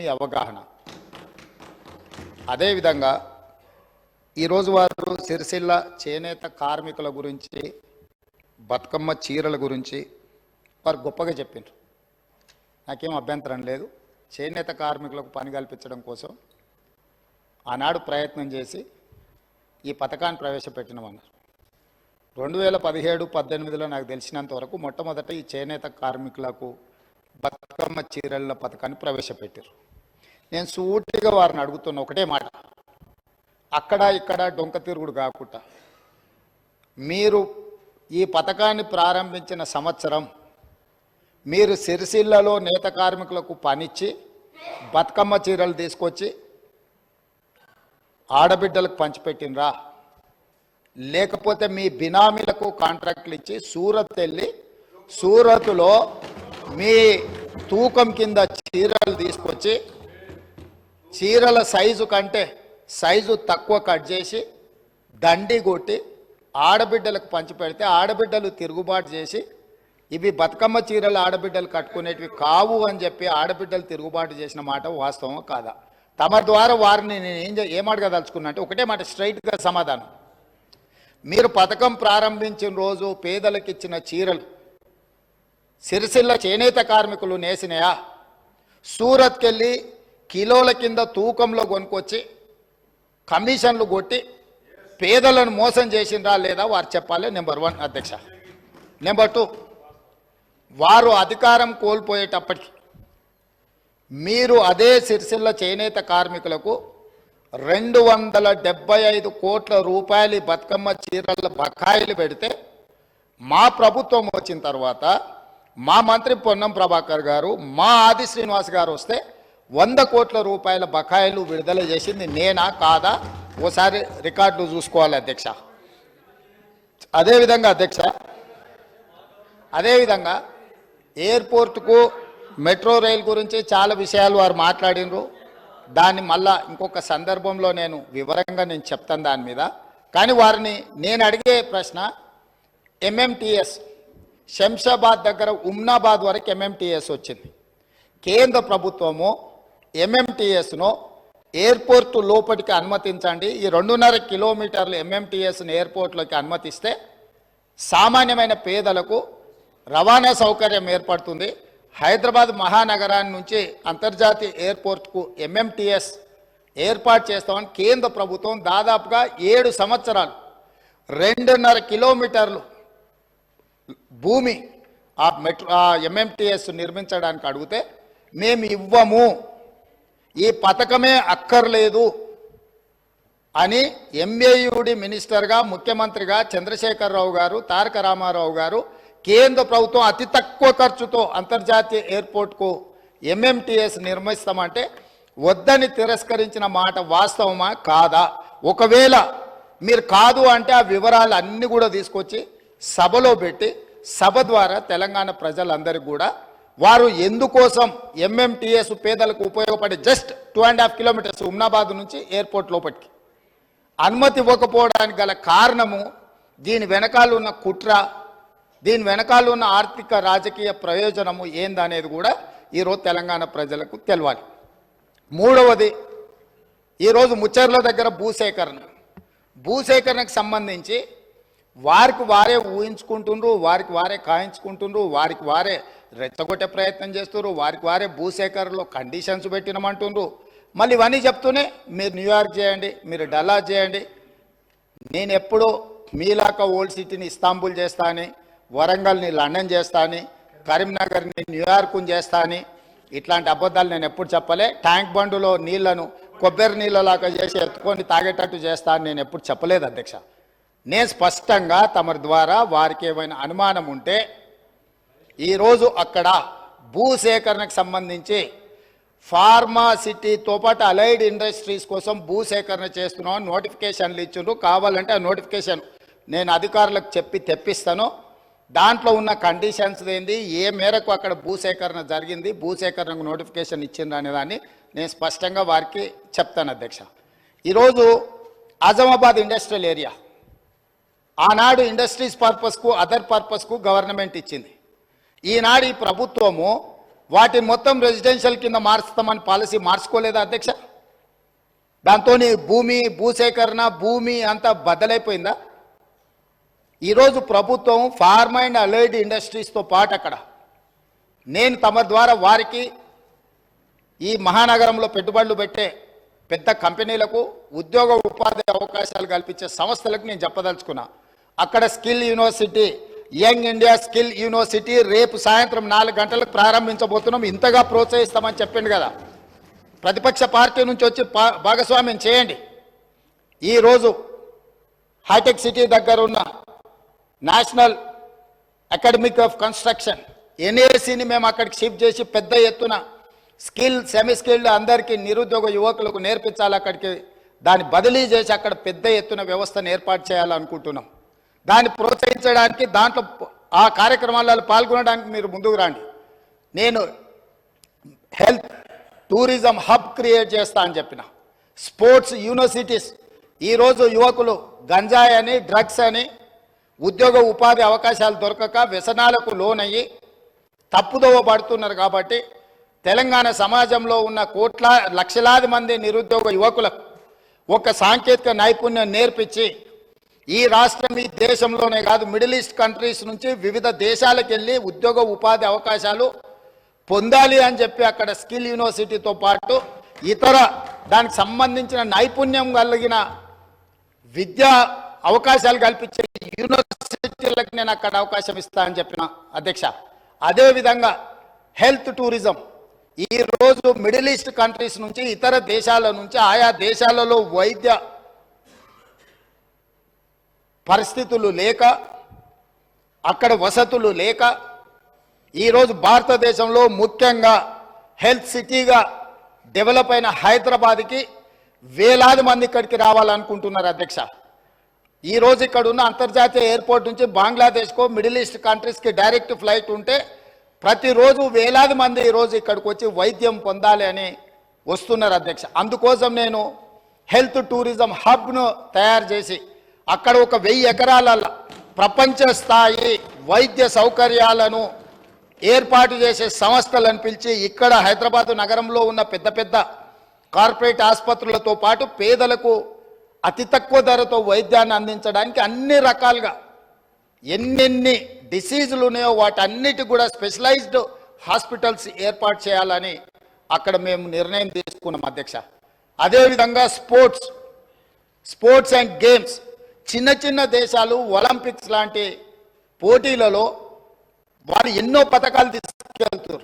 మీ అవగాహన. అదేవిధంగా ఈరోజు వారు సిరిసిల్ల చేనేత కార్మికుల గురించి బతుకమ్మ చీరల గురించి వారు గొప్పగా చెప్పిండ్రు నాకేం అభ్యంతరం లేదు. చేనేత కార్మికులకు పని కల్పించడం కోసం ఆనాడు ప్రయత్నం చేసి ఈ పథకాన్ని ప్రవేశపెట్టినామన్నారు రెండు వేల పదిహేడు పద్దెనిమిదిలో నాకు తెలిసినంత వరకు మొట్టమొదట ఈ చేనేత కార్మికులకు బతుకమ్మ చీరల పథకాన్ని ప్రవేశపెట్టారు నేను సూటిగా వారిని అడుగుతున్న ఒకటే మాట. అక్కడ ఇక్కడ డొంక తిరుగుడు కాకుండా మీరు ఈ పథకాన్ని ప్రారంభించిన సంవత్సరం మీరు సిరిసిల్లలో నేత కార్మికులకు పనిచ్చి బతుకమ్మ చీరలు తీసుకొచ్చి ఆడబిడ్డలకు పంచిపెట్టినరా లేకపోతే మీ బినామీలకు కాంట్రాక్ట్లు ఇచ్చి సూరత్ వెళ్ళి సూరత్లో మీ తూకం కింద చీరలు తీసుకొచ్చి చీరల సైజు కంటే సైజు తక్కువ కట్ చేసి దండి కొట్టి ఆడబిడ్డలకు పంచిపెడితే ఆడబిడ్డలు తిరుగుబాటు చేసి ఇవి బతుకమ్మ చీరలు ఆడబిడ్డలు కట్టుకునేటివి కావు అని చెప్పి ఆడబిడ్డలు తిరుగుబాటు చేసిన మాట వాస్తవం కాదా? తమ ద్వారా వారిని నేను ఏం చే- అంటే ఒకటే మాట స్ట్రైట్గా సమాధానం. మీరు పథకం ప్రారంభించిన రోజు పేదలకు ఇచ్చిన చీరలు సిరిసిల్ల చేనేత కార్మికులు నేసినాయా? సూరత్కెళ్ళి కిలోల కింద తూకంలో కొనుక్కొచ్చి కమిషన్లు కొట్టి పేదలను మోసం చేసిందా లేదా వారు చెప్పాలి. నెంబర్ వన్ అధ్యక్ష. నెంబర్ టూ వారు అధికారం కోల్పోయేటప్పటికి మీరు అదే సిరిసిల్ల చేనేత కార్మికులకు రెండు వందల డెబ్బై ఐదు కోట్ల రూపాయలు బతుకమ్మ చీరల బకాయిలు పెడితే మా ప్రభుత్వం వచ్చిన తర్వాత మా మంత్రి పొన్నం ప్రభాకర్ గారు మా ఆది శ్రీనివాస్ గారు వస్తే వంద కోట్ల రూపాయల బకాయిలు విడుదల చేసింది నేనా కాదా? ఓసారి రికార్డులు చూసుకోవాలి అధ్యక్ష. అదేవిధంగా అధ్యక్ష అదేవిధంగా ఎయిర్పోర్ట్కు మెట్రో రైల్ గురించి చాలా విషయాలు వారు మాట్లాడినరు. దాన్ని మళ్ళా ఇంకొక సందర్భంలో నేను వివరంగా నేను చెప్తాను దాని మీద. కానీ వారిని నేను అడిగే ప్రశ్న ఎంఎంటిఎస్ శంషాబాద్ దగ్గర ఉమ్నాబాద్ వరకు ఎంఎంటిఎస్ వచ్చింది. కేంద్ర ప్రభుత్వము ఎంఎంటీఎస్ను ఎయిర్పోర్ట్ లోపలికి అనుమతించండి. ఈ రెండున్నర కిలోమీటర్లు ఎంఎంటిఎస్ను ఎయిర్పోర్ట్లోకి అనుమతిస్తే సామాన్యమైన పేదలకు రవాణా సౌకర్యం ఏర్పడుతుంది. హైదరాబాద్ మహానగరాన్ని నుంచి అంతర్జాతీయ ఎయిర్పోర్ట్కు ఎంఎంటిఎస్ ఏర్పాటు చేస్తామని కేంద్ర ప్రభుత్వం దాదాపుగా ఏడు సంవత్సరాలు రెండున్నర కిలోమీటర్లు భూమి ఆ మెట్రో ఆ ఎంఎంటిఎస్ నిర్మించడానికి అడిగితే మేము ఇవ్వము. ఈ పథకమే అక్కర్లేదు అని ఎంఏయుడి మినిస్టర్గా ముఖ్యమంత్రిగా చంద్రశేఖరరావు గారు తారక రామారావు గారు కేంద్ర ప్రభుత్వం అతి తక్కువ ఖర్చుతో అంతర్జాతీయ ఎయిర్పోర్ట్కు ఎంఎంటిఎస్ నిర్మిస్తామంటే వద్దని తిరస్కరించిన మాట వాస్తవమా? కాదా? ఒకవేళ మీరు కాదు అంటే ఆ వివరాలు అన్నీ కూడా తీసుకొచ్చి సభలో పెట్టి సభ ద్వారా తెలంగాణ ప్రజలందరికీ కూడా వారు ఎందుకోసం ఎంఎంటీఎస్ పేదలకు ఉపయోగపడే just two and half kilometres Umnabad నుంచి ఎయిర్పోర్ట్ లోపలికి? అనుమతి ఇవ్వకపోవడానికి గల కారణము దీని వెనకాల ఉన్న కుట్ర దీని వెనకాల ఉన్న ఆర్థిక రాజకీయ ప్రయోజనము ఏందనేది కూడా ఈరోజు తెలంగాణ ప్రజలకు తెలవాలి. మూడవది ఈరోజు ముచ్చర్ల దగ్గర భూసేకరణ. భూసేకరణకు సంబంధించి వారికి వారే ఊహించుకుంటుండ్రు వారికి వారే కాయించుకుంటుండ్రు వారికి వారే రెచ్చగొట్టే ప్రయత్నం చేస్తున్నారు వారికి వారే భూసేకరణలో కండిషన్స్ పెట్టినమంటుండ్రు. మళ్ళీ ఇవన్నీ చెప్తూనే మీరు న్యూయార్క్ చేయండి మీరు డల్లా చేయండి. నేను ఎప్పుడూ మీలాక ఓల్డ్ సిటీని ఇస్తాంబుల్ చేస్తా అని వరంగల్ని లండన్ చేస్తా అని కరీంనగర్ని న్యూయార్క్ని చేస్తా అని ఇట్లాంటి అబద్ధాలు నేను ఎప్పుడు చెప్పలే. ట్యాంక్ బండులో నీళ్ళను కొబ్బరి నీళ్ళలాగా చేసి ఎత్తుకొని తాగేటట్టు చేస్తా అని నేను ఎప్పుడు చెప్పలేదు అధ్యక్ష. నేను స్పష్టంగా తమరి ద్వారా వారికి ఏమైనా అనుమానం ఉంటే ఈరోజు అక్కడ భూసేకరణకు సంబంధించి ఫార్మాసిటీతో పాటు అలైడ్ ఇండస్ట్రీస్ కోసం భూసేకరణ చేస్తున్నాం నోటిఫికేషన్లు ఇచ్చిండ్రు. కావాలంటే ఆ నోటిఫికేషన్ నేను అధికారులకు చెప్పి తెప్పిస్తాను. దాంట్లో ఉన్న కండిషన్స్ ఏంది? ఏ మేరకు అక్కడ భూసేకరణ జరిగింది? భూసేకరణకు నోటిఫికేషన్ ఇచ్చిండ్రు అనేదాన్ని నేను స్పష్టంగా వారికి చెప్తాను అధ్యక్ష. ఈరోజు ఆజమాబాద్ ఇండస్ట్రియల్ ఏరియా. ఆనాడు ఇండస్ట్రీస్ పర్పస్కు అదర్ పర్పస్కు గవర్నమెంట్ ఇచ్చింది. ఈనాడు ఈ ప్రభుత్వము వాటిని మొత్తం రెసిడెన్షియల్ కింద మార్చుతామని పాలసీ మార్చుకోలేదా అధ్యక్ష? దాంతో భూమి భూసేకరణ భూమి అంతా బద్దలైపోయిందా ఈరోజు ప్రభుత్వం ఫార్మ్ అండ్ అలైడ్ ఇండస్ట్రీస్తో పాటు అక్కడ నేను తమ ద్వారా వారికి ఈ మహానగరంలో పెట్టుబడులు పెట్టే పెద్ద కంపెనీలకు ఉద్యోగ ఉపాధి అవకాశాలు కల్పించే సంస్థలకు నేను చెప్పదలుచుకున్నా. అక్కడ skill university young India skill university రేపు సాయంత్రం నాలుగు గంటలకు ప్రారంభించబోతున్నాం. ఇంతగా ప్రోత్సహిస్తామని చెప్పిండు కదా. ప్రతిపక్ష పార్టీ నుంచి వచ్చి భాగస్వామ్యం చేయండి. ఈరోజు హైటెక్ సిటీ దగ్గర ఉన్న నేషనల్ అకాడమిక్ ఆఫ్ కన్స్ట్రక్షన్ ఎన్ఏసీని మేము అక్కడికి షిఫ్ట్ చేసి పెద్ద ఎత్తున స్కిల్ సెమీ స్కిల్డ్ అందరికీ నిరుద్యోగ యువకులకు నేర్పించాలి అక్కడికి. దాన్ని బదిలీ చేసి అక్కడ పెద్ద ఎత్తున వ్యవస్థను ఏర్పాటు చేయాలనుకుంటున్నాం. దాన్ని ప్రోత్సహించడానికి దాంట్లో ఆ కార్యక్రమాలలో పాల్గొనడానికి మీరు ముందుకు రండి. నేను హెల్త్ టూరిజం హబ్ క్రియేట్ చేస్తా అని చెప్పిన. స్పోర్ట్స్ యూనివర్సిటీస్ ఈరోజు యువకులు గంజాయి అని డ్రగ్స్ అని ఉద్యోగ ఉపాధి అవకాశాలు దొరకక వ్యసనాలకు లోనయ్యి తప్పుదోవ పడుతున్నారు కాబట్టి తెలంగాణ సమాజంలో ఉన్న కోట్ల లక్షలాది మంది నిరుద్యోగ యువకులకు ఒక సాంకేతిక నైపుణ్యం నేర్పించి ఈ రాష్ట్రం ఈ దేశంలోనే కాదు మిడిల్ ఈస్ట్ కంట్రీస్ నుంచి వివిధ దేశాలకు వెళ్ళి ఉద్యోగ ఉపాధి అవకాశాలు పొందాలి అని చెప్పి అక్కడ స్కిల్ యూనివర్సిటీతో పాటు ఇతర దానికి సంబంధించిన నైపుణ్యం కలిగిన విద్యా అవకాశాలు కల్పించే యూనివర్సిటీలకు నేను అక్కడ అవకాశం ఇస్తా అని చెప్పిన అధ్యక్ష. అదేవిధంగా హెల్త్ టూరిజం. ఈ రోజు మిడిల్ ఈస్ట్ కంట్రీస్ నుంచి ఇతర దేశాల నుంచి ఆయా దేశాలలో వైద్య పరిస్థితులు లేక అక్కడ వసతులు లేక ఈరోజు భారతదేశంలో ముఖ్యంగా హెల్త్ సిటీగా డెవలప్ అయిన హైదరాబాద్కి వేలాది మంది ఇక్కడికి రావాలనుకుంటున్నారు అధ్యక్ష. ఈ రోజు ఇక్కడ ఉన్న అంతర్జాతీయ ఎయిర్పోర్ట్ నుంచి బంగ్లాదేశ్కో మిడిల్ ఈస్ట్ కంట్రీస్కి డైరెక్ట్ ఫ్లైట్ ఉంటే ప్రతిరోజు వేలాది మంది ఈరోజు ఇక్కడికి వచ్చి వైద్యం పొందాలి అని వస్తున్నారు అధ్యక్ష. అందుకోసం నేను హెల్త్ టూరిజం హబ్ను తయారు చేసి అక్కడ ఒక వెయ్యి ఎకరాల ప్రపంచ స్థాయి వైద్య సౌకర్యాలను ఏర్పాటు చేసే సంస్థలను పిలిచి ఇక్కడ హైదరాబాద్ నగరంలో ఉన్న పెద్ద పెద్ద కార్పొరేట్ ఆసుపత్రులతో పాటు పేదలకు అతి తక్కువ ధరతో వైద్యాన్ని అందించడానికి అన్ని రకాలుగా ఎన్నెన్ని డిసీజులు ఉన్నాయో వాటన్నిటి కూడా స్పెషలైజ్డ్ హాస్పిటల్స్ ఏర్పాటు చేయాలని అక్కడ మేము నిర్ణయం తీసుకున్నాం అధ్యక్ష. అదేవిధంగా స్పోర్ట్స్ స్పోర్ట్స్ అండ్ గేమ్స్ చిన్న చిన్న దేశాలు ఒలింపిక్స్ లాంటి పోటీలలో వారు ఎన్నో పథకాలు తీసుకెళ్తారు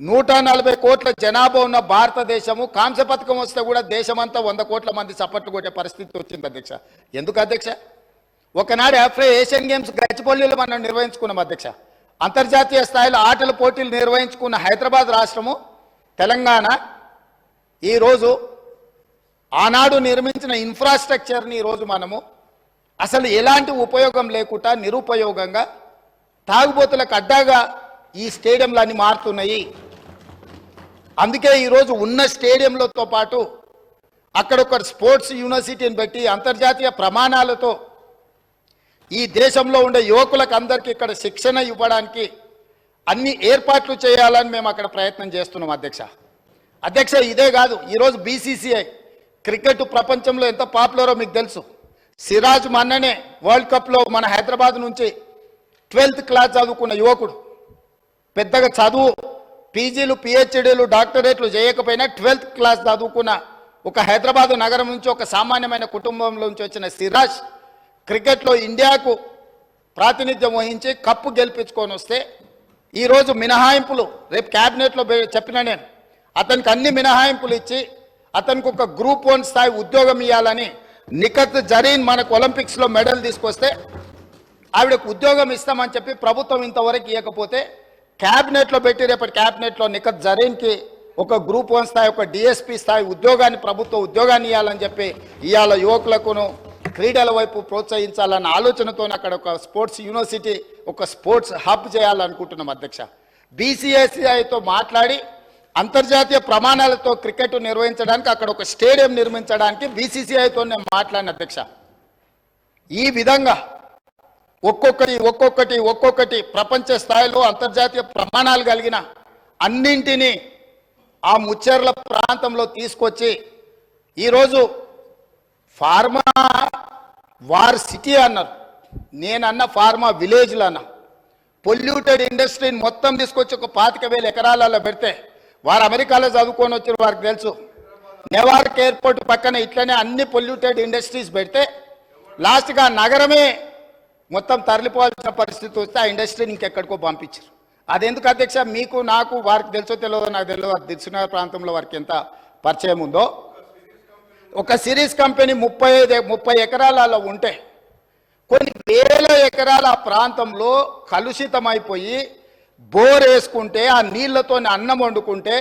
నూట నలభై కోట్ల జనాభా ఉన్న భారతదేశము కాంస్య పథకం వస్తే కూడా దేశమంతా వంద కోట్ల మంది చప్పట్లు కొట్టే పరిస్థితి వచ్చింది అధ్యక్ష. ఎందుకు అధ్యక్ష? ఒకనాడు ఆఫ్రే ఏషియన్ గేమ్స్ గచ్చిపల్లిలో మనం నిర్వహించుకున్నాం అధ్యక్ష. అంతర్జాతీయ స్థాయిలో ఆటల పోటీలు నిర్వహించుకున్న హైదరాబాద్ రాష్ట్రము తెలంగాణ ఈరోజు ఆనాడు నిర్మించిన ఇన్ఫ్రాస్ట్రక్చర్ని ఈరోజు మనము అసలు ఎలాంటి ఉపయోగం లేకుండా నిరుపయోగంగా తాగుబోతులకు అడ్డాగా ఈ స్టేడియంలు అన్ని మారుతున్నాయి. అందుకే ఈరోజు ఉన్న స్టేడియంలతో పాటు అక్కడ ఒక స్పోర్ట్స్ యూనివర్సిటీని బట్టి అంతర్జాతీయ ప్రమాణాలతో ఈ దేశంలో ఉండే యువకులకు అందరికీ ఇక్కడ శిక్షణ ఇవ్వడానికి అన్ని ఏర్పాట్లు చేయాలని మేము అక్కడ ప్రయత్నం చేస్తున్నాం అధ్యక్ష. అధ్యక్ష ఇదే కాదు ఈరోజు బీసీసీఐ క్రికెట్ ప్రపంచంలో ఎంత పాపులరో మీకు తెలుసు. సిరాజ్ మన్ననే వరల్డ్ కప్లో మన హైదరాబాద్ నుంచి ట్వెల్త్ క్లాస్ చదువుకున్న యువకుడు. పెద్దగా చదువు పీజీలు పిహెచ్డీలు డాక్టరేట్లు చేయకపోయినా ట్వెల్త్ క్లాస్ చదువుకున్న ఒక హైదరాబాద్ నగరం నుంచి ఒక సామాన్యమైన కుటుంబంలో నుంచి వచ్చిన సిరాజ్ క్రికెట్లో ఇండియాకు ప్రాతినిధ్యం వహించి కప్పు గెలిపించుకొని వస్తే ఈరోజు మినహాయింపులు రేపు క్యాబినెట్లో చెప్పిన నేను అతనికి అన్ని మినహాయింపులు ఇచ్చి అతనికి ఒక గ్రూప్ వన్ స్థాయి ఉద్యోగం ఇవ్వాలని నిఖత్ జరీన్ మనకు ఒలింపిక్స్లో మెడల్ తీసుకొస్తే ఆవిడకు ఉద్యోగం ఇస్తామని చెప్పి ప్రభుత్వం ఇంతవరకు ఇవ్వకపోతే క్యాబినెట్లో పెట్టి రేపటి క్యాబినెట్లో నిఖత్ జరీన్కి ఒక గ్రూప్ వన్ స్థాయి ఒక డిఎస్పి స్థాయి ఉద్యోగాన్ని ప్రభుత్వ ఉద్యోగాన్ని ఇవ్వాలని చెప్పి ఇవాళ యువకులకును క్రీడల వైపు ప్రోత్సహించాలన్న ఆలోచనతో అక్కడ ఒక స్పోర్ట్స్ యూనివర్సిటీ ఒక స్పోర్ట్స్ హబ్ చేయాలనుకుంటున్నాం అధ్యక్ష. బీసీఎస్ఐతో మాట్లాడి అంతర్జాతీయ ప్రమాణాలతో క్రికెట్ నిర్వహించడానికి అక్కడ ఒక స్టేడియం నిర్మించడానికి బీసీసీఐతో నేను మాట్లాడిన అధ్యక్ష. ఈ విధంగా ఒక్కొక్కటి ఒక్కొక్కటి ఒక్కొక్కటి ప్రపంచ స్థాయిలో అంతర్జాతీయ ప్రమాణాలు కలిగిన అన్నింటినీ ఆ ముచ్చెర్ల ప్రాంతంలో తీసుకొచ్చి ఈరోజు ఫార్మా వార్ సిటీ అన్నారు. నేనన్న ఫార్మా విలేజ్లు అన్నా. పొల్యూటెడ్ ఇండస్ట్రీని మొత్తం తీసుకొచ్చి ఒక పాతిక వేల ఎకరాలలో పెడితే వారు అమెరికాలో చదువుకొని వచ్చిన వారికి తెలుసు. నెవార్క్ ఎయిర్పోర్ట్ పక్కన ఇట్లనే అన్ని పొల్యూటెడ్ ఇండస్ట్రీస్ పెడితే లాస్ట్గా నగరమే మొత్తం తరలిపోవాల్సిన పరిస్థితి వస్తే ఆ ఇండస్ట్రీని ఇంకెక్కడికో పంపించారు. అదెందుకు అధ్యక్ష? మీకు నాకు వారికి తెలుసో తెలియదో నాకు తెలియదు. అది ప్రాంతంలో వారికి ఎంత పరిచయం ఉందో. ఒక సిరీస్ కంపెనీ ముప్పై ఐదు ముప్పై ఎకరాలలో ఉంటే కొన్ని వేల ఎకరాల ప్రాంతంలో కలుషితమైపోయి బోర్ వేసుకుంటే ఆ నీళ్ళతో అన్నం వండుకుంటే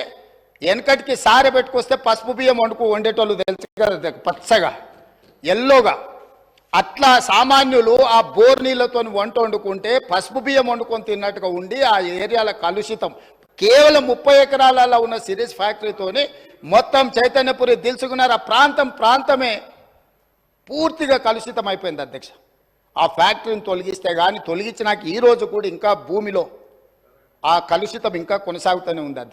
వెనకటికి సారె పెట్టుకొస్తే పసుపు బియ్యం వండుకు వండేటోళ్ళు తెలుసు కదా పచ్చగా ఎల్లోగా. అట్లా సామాన్యులు ఆ బోర్ నీళ్ళతో వంట వండుకుంటే పసుపు బియ్యం వండుకొని తిన్నట్టుగా ఉండి ఆ ఏరియాల కలుషితం. కేవలం ముప్పై ఎకరాలలో ఉన్న సిరీస్ ఫ్యాక్టరీతోని మొత్తం చైతన్యపురి దిల్చుకున్నారు ఆ ప్రాంతం ప్రాంతమే పూర్తిగా కలుషితం అయిపోయింది అధ్యక్ష. ఆ ఫ్యాక్టరీని తొలగిస్తే కానీ తొలగించినాక ఈరోజు కూడా ఇంకా భూమిలో ఆ కలుషితం ఇంకా కొనసాగుతూనే ఉంది.